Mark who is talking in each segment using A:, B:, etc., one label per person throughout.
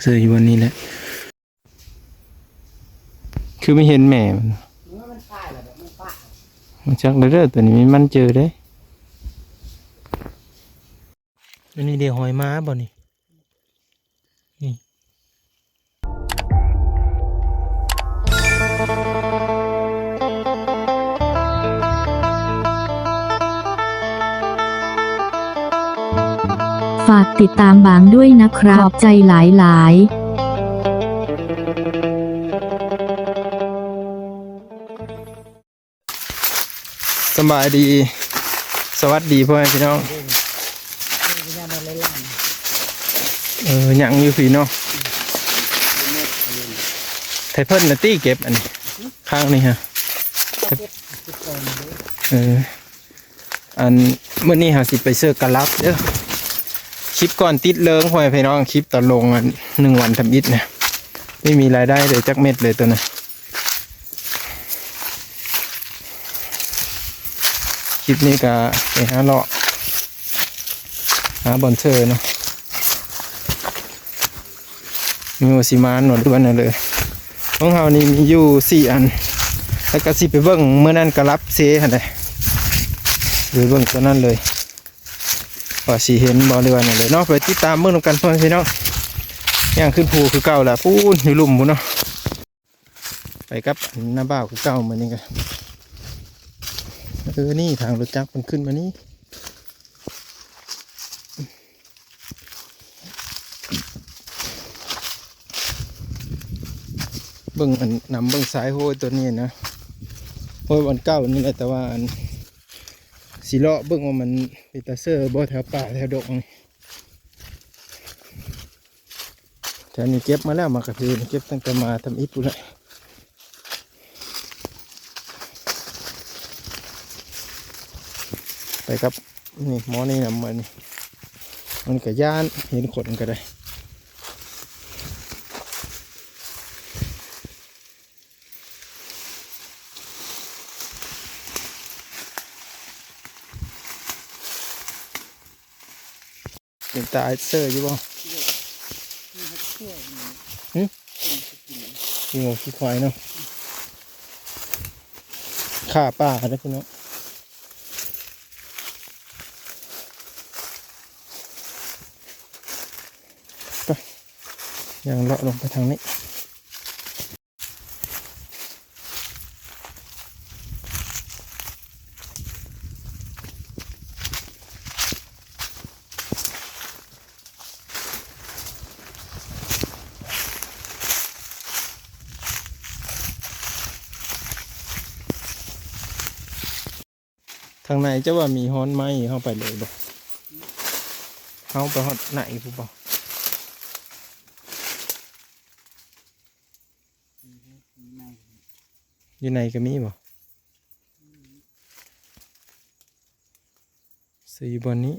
A: เสืออยู่บนนี้แหละ คือไม่เห็นแม่มัน
B: มัน
A: ชักเลื่อตัวนี้มันเจอได้อันนี้เดี๋ยวหอยม้าบ่นี่
C: ฝากติดตามบางด้วยนะครับขอบใจหลายๆ
A: สบายดี สวัสดีพ่อแม่พี่น้อง
B: เอ
A: อหยังอยู่พี่เนาะไทเพิ่นนะตี้เก็บอันนี้ ข้างนี้ฮะ
B: เอนเลย
A: เอออันเมื่อนี้หาสิไปเสื้อกระลับเด้อ คลิปก่อนติดเลิงพ่อแม่พี่น้องคลิปตอนลงอันหนึ่งวันทำอิฐเนี่ยไม่มีรายได้เลยจักเม็ดเลยตัวน่ะคลิปนี้ก็ไปหาเลาะหาบอลเชอร์เนาะมีโอซิมานหนวดด้วนน่ะเลยของเฮานี่มีอยู่สี่อัน แล้วก็สิไปเบิ่งเมื่อนั้นก็รับเซหั่นแหละหรือเบิ่งตัวนั้นเลย ว่าสิเห็นบ่หรือนั่เลยเนาะไปติดตามเบิ่งนำกันพ่อแม่พี่น้องย่างขึ้นภูคือเก่าละพูนอยู่ลุ่มพุ่นเนาะไปกับหน้าบ่าคือเก่าเหมือนนี้กันเออนี่ทางรถจักรมันขึ้นมานี่เบิ่งอันนำเบิ่งสายโหยตัวนี้นะโหยวันเก่านี่แหละแต่ว่าอัน สีเลาะเบิ่งว่ามันเป็นตาเซอร์บ่แถวป่าแถวดงนี่แถวนี้เก็บมาแล้วมากระพือเก็บตั้งแต่มาทำอิฐปุ่นเลยไปครับนี่หมอนี่นะมันมันก็ย่านเห็นขนก็ได้ เป็นตาเซอร์อยู่บ่มีงูขี้ควายเนาะฆ่าป้านะพี่น้องไปยังเลาะลงไปทางนี้ ทางในจะว่ามีฮ้อนไหมเข้าไปเลยบ่เข้าไปฮอดไหนผู้บ่อยู่ไหนก็มีบ่สี่บนนี้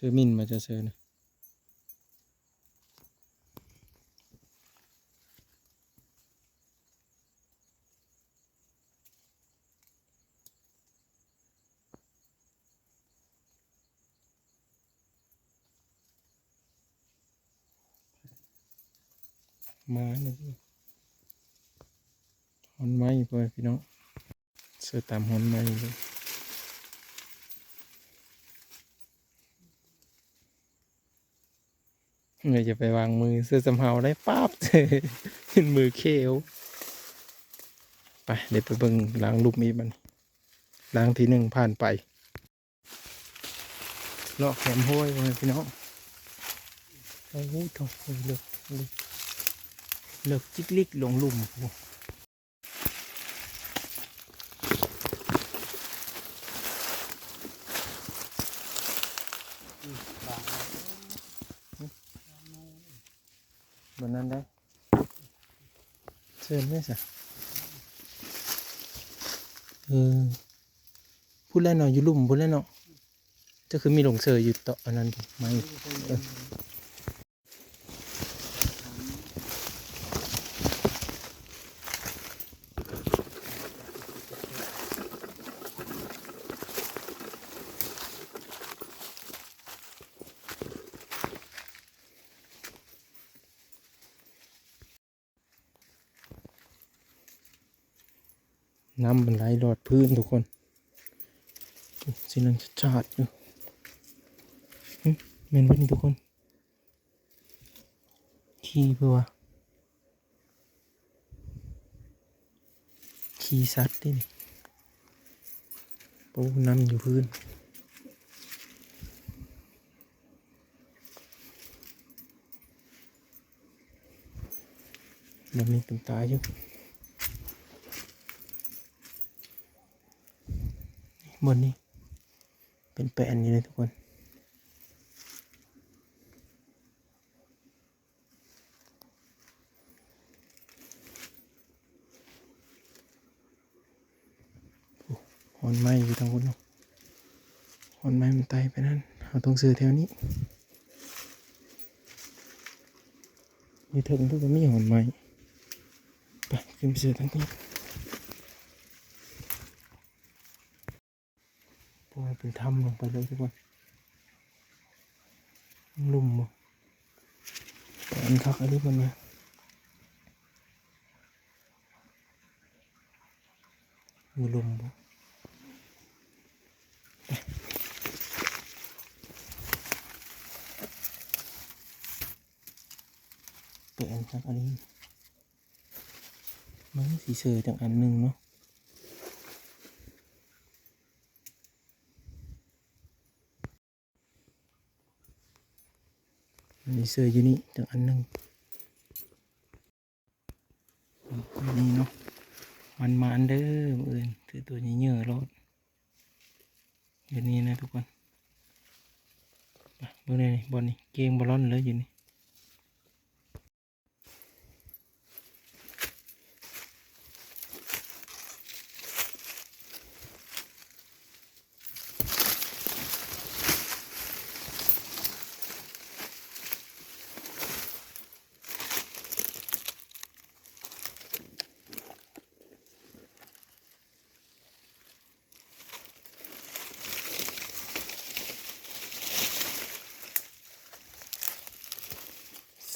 A: ซื้อมินมาจะซื้อนะมาเนี่ยพี่ฮอนไม้ไปพี่น้องเสื้อตามฮอนไม้เลย เลยจะไปวางมือเสื้อสำเภาได้ป๊าบขึ้นมือเขียวไปเดี๋ยวไปเบิ่งล้างรูปมีมันล้างทีหนึ่งผ่านไปเลาะแขมห้วยมาพี่น้องโอ้โหโถเลิกเลิกเลิกจิกลิกลงลุมโอ้บนนั้นได้ื่อนได้สิเออพูดแล้วเนาะอยู่ลุมพูดแล้วเนาะจะคือมีหลงเสืออยู่ต่ออันนั้นดิไม่ น้ำมันไหลหลอดพื้นทุกคนสินันชาดอยู่หึเมนวันนี้ทุกคน ขี้เพื่อวะขี้สัตว์ดิปูน้ำอยู่พื้นมันมีเป็นตายอยู่ บนนี้ เป็นแปนอยู่เลยทุกคนหอนไม้อยู่ทางบนเนาะหอนไม้มันไตไปนั่นเราต้องซื้อแถวนี้มีถึงทุกคนมีหอนไม้ไปขึ้นไปซื้อทางนี้ปล่อย เป็นถ้ำลงไปเลยทุกคนลุ่มบ่แต่อันคักอันนี้มันเนี่ยมีลุ่มบ่เปลี่ยนจากอันนี้มันสีเสือจากอันหนึ่งเนาะ มันมีเสืออยู่นี่จังอันหนึ่งนี่เนาะมันมาอันเด้อมืออื่นถือตัวนี้เยอะรถอยู่นี่นะทุกคนบอลนี่บอลนี่เกงบอลลอนเลยอยู่นี่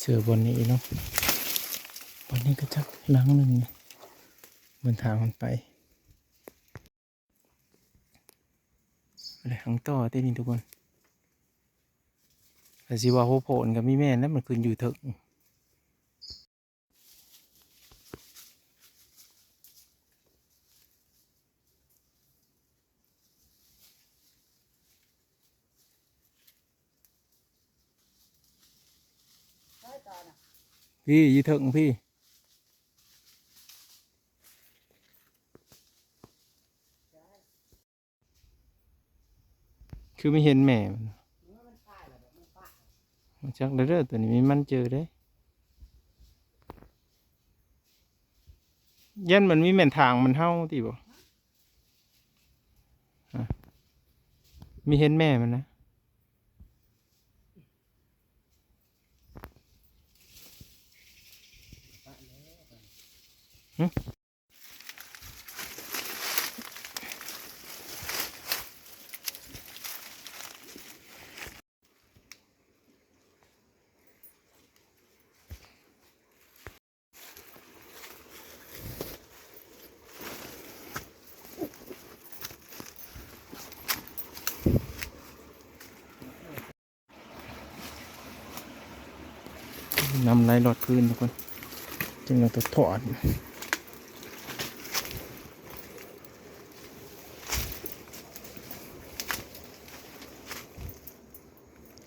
A: เสือบนนี้เนาะบนนี้ก็จะล้างหนึ่งบนทางมันไปอะไรขังต่อเต้นี่ทุกคนแต่สิว่าโหโผนกับมีแม่นแล้วมันขึ้นอยู่เถอ พี่ยี่เถอะพี่ คือไม่เห็นแม่มัน
B: มันตายแล้วแบบมันป้า
A: มันจักเด้อตัวนี้มีมันเจอได้ยันมันมีแม่นทางมันเท่าที่บ่ะมีเห็นแม่มันนะ นำไหลหลอดพื้นทุกคนจึงเราต้องถอด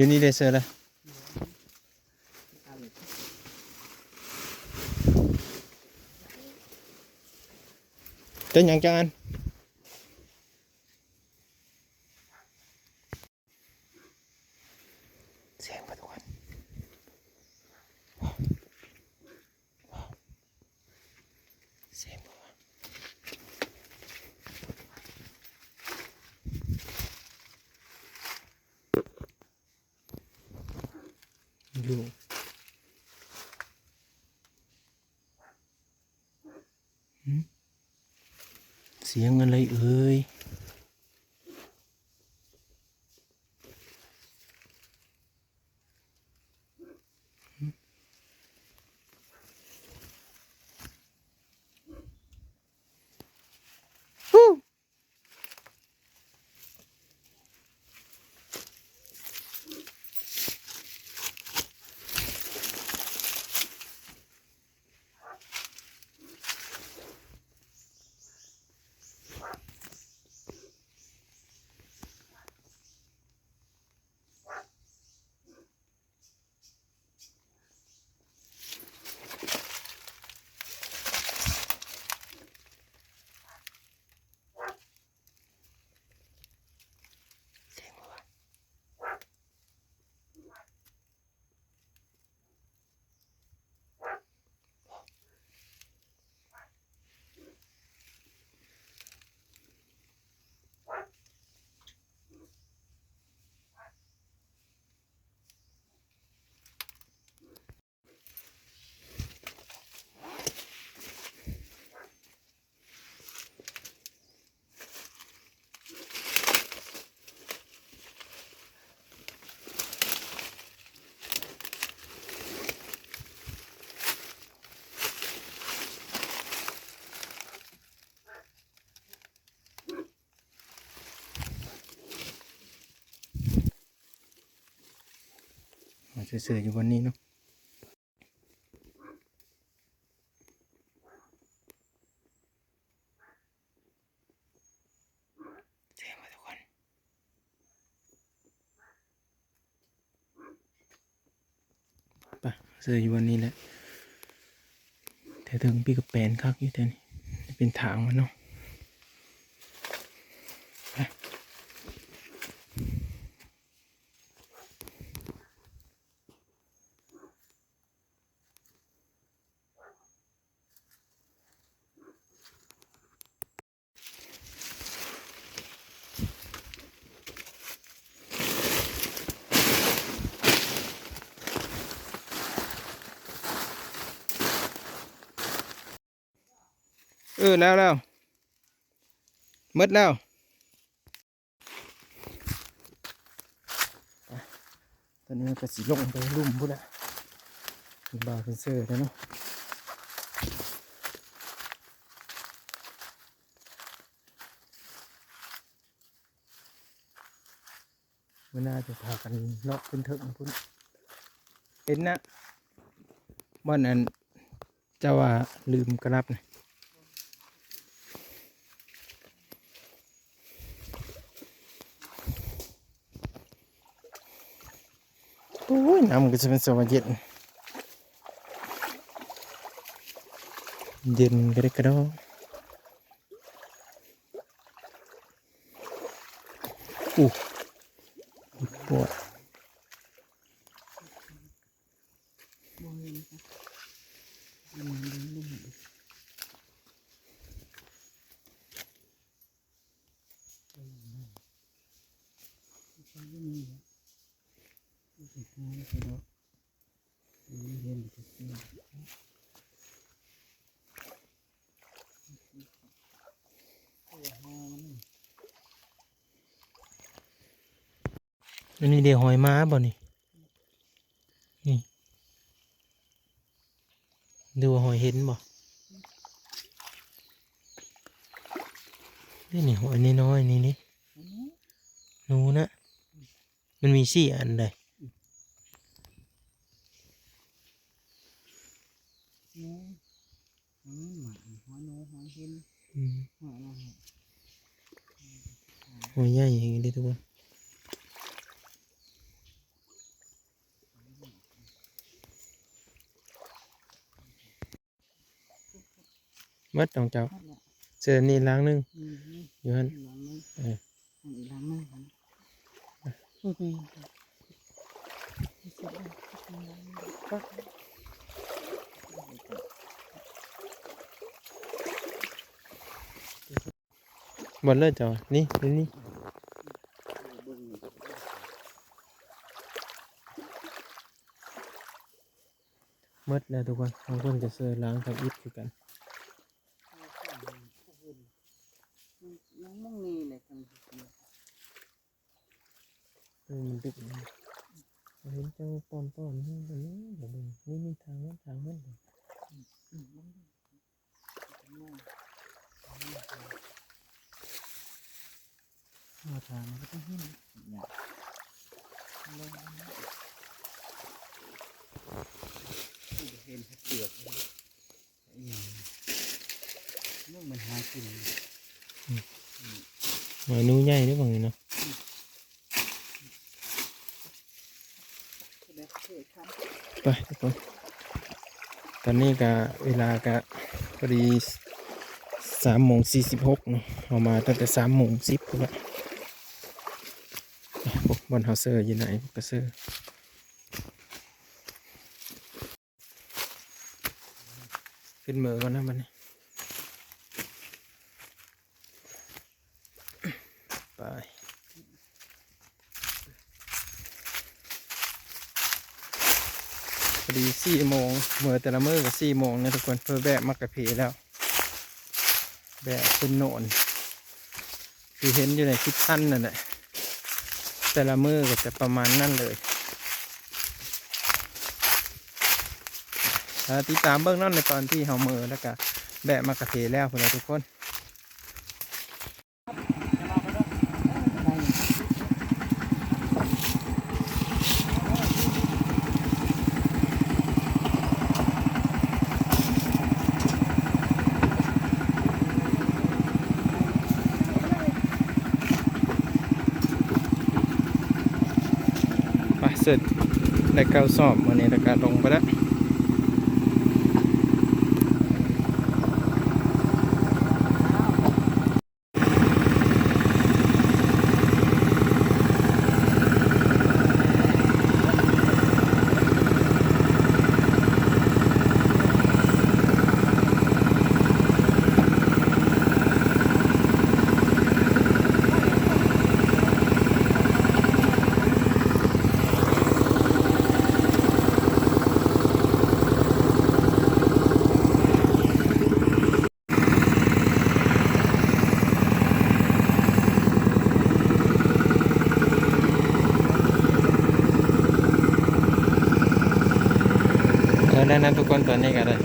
A: อยู่นี่เลยเซอร์ละเป็นอย่างจังอัน เสียงอะไรเอ่ย สืออยู่บนนี้เนาะเสียงมาทุกคนไปเสืออยู่บนนี้แหละแต่ถึงพี่กับแปนคักอยู่แต่นี่เป็นทางมันเนาะ ออแล้วแล้วหมดแล้วอะตอนนี้ก็สีลงไปลุ่มพุ่นละมีบาร์เป็นเซอร์แล้วเนาะมันน่าจะพากันเลาะขึ้นเถิงพุ่นเห็นนะบ้านนั้นเจ้าว่าลืมกระลับนะ โอ้ย น้ำมันก็จะเป็นสวรรค์เย็นเย็นกระเดกกระดออู้ปวดอันนี้เดี๋ยวหอยม้า บ่นี่นี่ดูว่าหอยเห็นบ่นี่นี่หอยน้อยๆนี่นี่หนูนะ มันมีสี่อันเลย
B: หอยหมาหอยโนหอยเห็น
A: อืม
B: หอยอะไร
A: หอยใหญ่อย่างนี้เลยทุกคน มัดของเจ้า
B: หอยเนี่ย
A: เจอนี่ล้างหนึง
B: อืมนี่
A: อยู่หั่น
B: หลังนึง
A: เออ
B: อีกหลังนึงครับนี่นี่ก็
A: บนเลยจ้ะนี่นี่นี่หมดแล้วทุกคนบางคนก็เสื้อล้างกับอิฐคือกัน
B: ยังไม่มีเลยกัน
A: เออ มันดึกนะเห็นเจ้าปอนปอนนี่ตรงนี้เดี๋ยวดูนี่นี่ทางนั้นทางนั้นเลย
B: มาทางก็ต้องเห็นเนี่ยลงเห็นเปลือกอย่างเรื่องมันหากิน
A: หน่อยนู้ใหญ่ด้วยบางทีเนาะ
B: แบบเท่ครับ
A: ไปทุกคนตอนนี้ก็เวลาก็พอดีสามโมงสี่สิบหกเนาะออกมาตั้งแต่สามโมงสิบแล้วพวกบอลเฮาเซอร์อยู่ไหนพวกกระเซอร์ขึ้นเมือก่อนนะมันนี้ อดีสี่โมงเมื่อแต่ละมือก็สี่โมงนะทุกคนเพื่อแบะมักกะเพแล้ว แบะเป็นโนนคือเห็นอยู่ในคลิปสั้นนั่นแหละแต่ละมือก็จะประมาณนั่นเลยติดตามเบื้องนั่นในตอนที่เฮามือแล้วก็แบะมักกะเพแล้วพวกเราทุกคน ไปเสร็จได้ เก้าสอบวันนี้แล้วก็ลงไปแล้ว นั้นทุกคนตอนนี้ก็ได้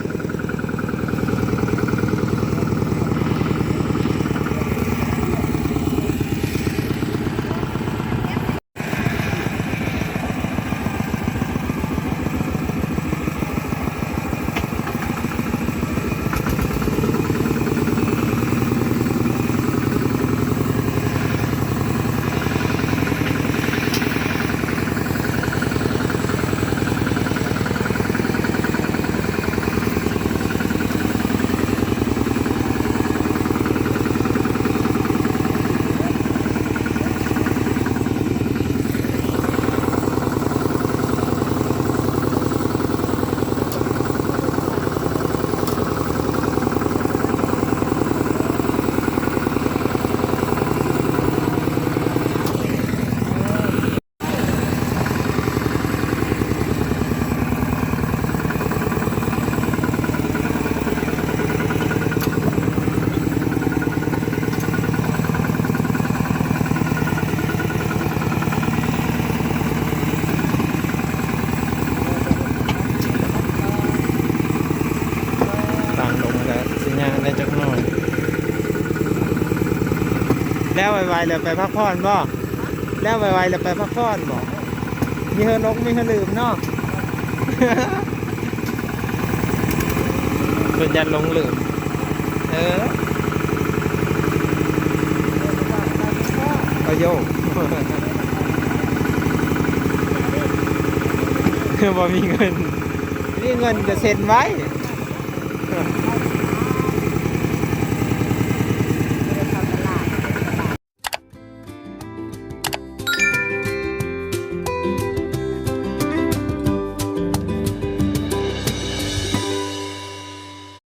A: แล้วไวๆเลยไปพักผ่อนบ่แล้วไวๆเลยไปพักผ่อนบ่มีเฮอนกมีเฮอลืมเนาะเป็นยันลงลืมเออเอาโยกบ่มีเงินมีเงินจะเซ็นไว้